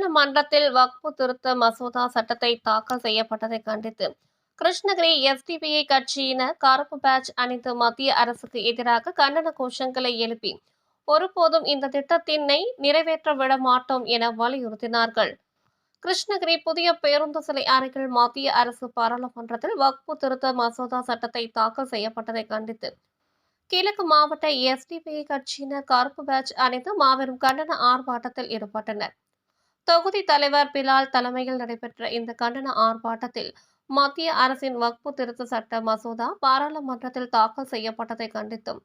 நாடாளுமன்றத்தில் வக்பு திருத்த மசோதா சட்டத்தை தாக்கல் செய்யப்பட்டதை கண்டித்து கிருஷ்ணகிரி எஸ்டிபிஐ கட்சியினர் கருப்பு பேட்ச் அணிந்து மத்திய அரசுக்கு எதிராக கண்டன கோஷங்களை எழுப்பி ஒருபோதும் இந்த திட்டத்தினை நிறைவேற்ற விட மாட்டோம் என வலியுறுத்தினார்கள். கிருஷ்ணகிரி புதிய பேருந்து சிலை அருகில் மத்திய அரசு பாராளுமன்றத்தில் வக்பு திருத்த மசோதா சட்டத்தை தாக்கல் செய்யப்பட்டதை கண்டித்து கிழக்கு மாவட்ட எஸ்டிபிஐ கட்சியினர் கருப்பு பேட்ச் அணிந்து மாபெரும் கண்டன ஆர்ப்பாட்டத்தில் ஈடுபட்டனர். தொகுதி தலைவர் பிலால் தலைமையில் நடைபெற்ற இந்த கண்டன ஆர்ப்பாட்டத்தில் மத்திய அரசின் வக்பு திருத்த சட்ட மசோதா பாராளுமன்றத்தில் தாக்கல் செய்யப்பட்டதை கண்டித்தும்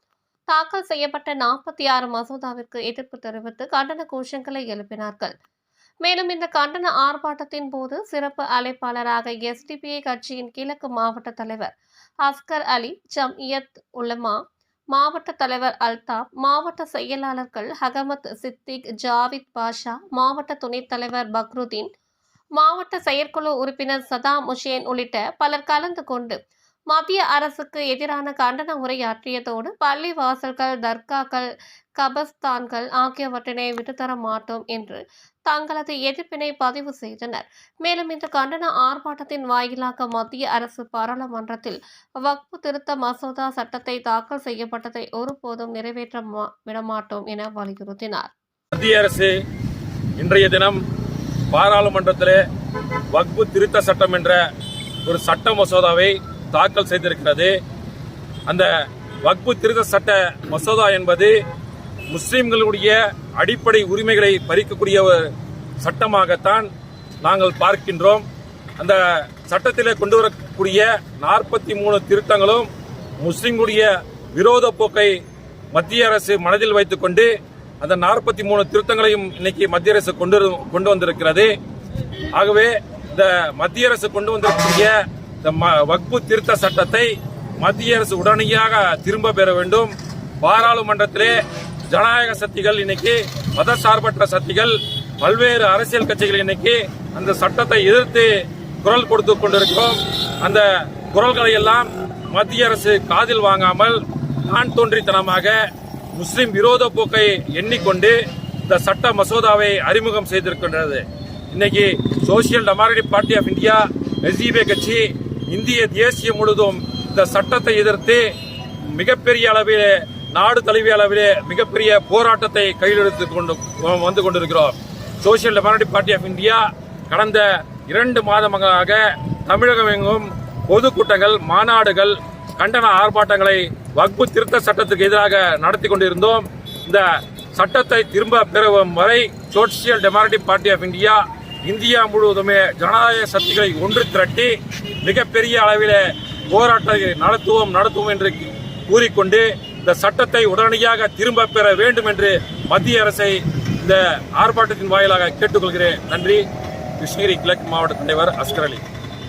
தாக்கல் செய்யப்பட்ட நாற்பத்தி ஆறு மசோதாவிற்கு எதிர்ப்பு தெரிவித்து கண்டன கோஷங்களை எழுப்பினார்கள். மேலும் இந்த கண்டன ஆர்ப்பாட்டத்தின் போது சிறப்பு அழைப்பாளராக எஸ்டிபிஐ கட்சியின் கிழக்கு மாவட்ட தலைவர் அஸ்கர் அலி ஜம்இயத் உலமா மாவட்ட தலைவர் அல்தாப் மாவட்ட செயலாளர்கள் ஹகமத் சித்திக் ஜாவித் பாஷா மாவட்ட துணைத் தலைவர் பக்ருதீன் மாவட்ட செயற்குழு உறுப்பினர் சதாம் உஷேன் உள்ளிட்ட பலர் கலந்து கொண்டு மத்திய அரசுக்கு எதிரான கண்டன உரையாற்றியதோடு பள்ளி வாசல்கள் தர்காக்கள் கபஸ்தான்கள் ஆகியவற்றினை விட்டுத்தர மாட்டோம் என்று தங்களது எதிர்ப்பினை பதிவு செய்தனர். மேலும் இந்த கண்டன ஆர்ப்பாட்டத்தின் வாயிலாக மத்திய அரசு பாராளுமன்றத்தில் வக்பு திருத்த மசோதா சட்டத்தை தாக்கல் செய்யப்பட்டதை ஒருபோதும் நிறைவேற்ற மா- விடமாட்டோம் என வலியுறுத்தினார். மத்திய அரசு இன்றைய தினம் பாராளுமன்றத்திலே வக்பு திருத்த சட்டம் என்ற ஒரு சட்ட மசோதாவை தாக்கல் செய்திருக்கிறது. அந்த வக்பு திருத்த சட்ட மசோதா என்பது முஸ்லிம்களுடைய அடிப்படை உரிமைகளை பறிக்கக்கூடிய ஒரு சட்டமாகத்தான் நாங்கள் பார்க்கின்றோம். அந்த சட்டத்திலே கொண்டு வரக்கூடிய நாற்பத்தி மூணு திருத்தங்களும் முஸ்லிம்களுடைய விரோத போக்கை மத்திய அரசு மனதில் வைத்துக்கொண்டு அந்த நாற்பத்தி மூணு திருத்தங்களையும் இன்னைக்கு மத்திய அரசு கொண்டு கொண்டு வந்திருக்கிறது. ஆகவே இந்த மத்திய அரசு கொண்டு வந்திருக்கக்கூடிய இந்த ம- வக்பு திருத்த சட்டத்தை மத்திய அரசு உடனடியாக திரும்ப பெற வேண்டும். பாராளுமன்றத்திலே ஜனநாயக சக்திகள் இன்னைக்கு மதசார்பற்ற சக்திகள் பல்வேறு அரசியல் கட்சிகள் இன்னைக்கு அந்த சட்டத்தை எதிர்த்து குரல் கொடுத்து கொண்டிருக்கிறோம். அந்த குரல்களை எல்லாம் மத்திய அரசு காதில் வாங்காமல் நான் தோன்றித்தனமாக முஸ்லிம் விரோத போக்கை எண்ணிக்கொண்டு இந்த சட்ட மசோதாவை அறிமுகம் செய்திருக்கின்றது. இன்னைக்கு social democratic party of India SEP கட்சி இந்திய தேசியம் முழுதும் இந்த சட்டத்தை எதிர்த்து மிகப்பெரிய அளவிலே நாடு தழுவிய அளவிலே மிகப்பெரிய போராட்டத்தை கையில் எடுத்து கொண்டு வந்து கொண்டிருக்கிறோம். Social democratic party of India கடந்த இரண்டு மாதமாக தமிழகம் எங்கும் பொதுக்கூட்டங்கள் மாநாடுகள் கண்டன ஆர்ப்பாட்டங்களை வக்பு திருத்த சட்டத்துக்கு எதிராக நடத்தி கொண்டிருந்தோம். இந்த சட்டத்தை திரும்ப பெறும் வரை social democratic party of India India முழுவதுமே ஜனநாயக சக்திகளை ஒன்று திரட்டி மிகப்பெரிய அளவில் போராட்டத்தை நடத்துவோம் நடத்துவோம் என்று கூறிக்கொண்டு இந்த சட்டத்தை உடனடியாக திரும்ப பெற வேண்டும் என்று மத்திய அரசை இந்த ஆர்ப்பாட்டத்தின் வாயிலாக கேட்டுக்கொள்கிறேன். நன்றி. கிருஷ்ணகிரி கிழக்கு மாவட்ட தலைவர் அஸ்கர் அலி.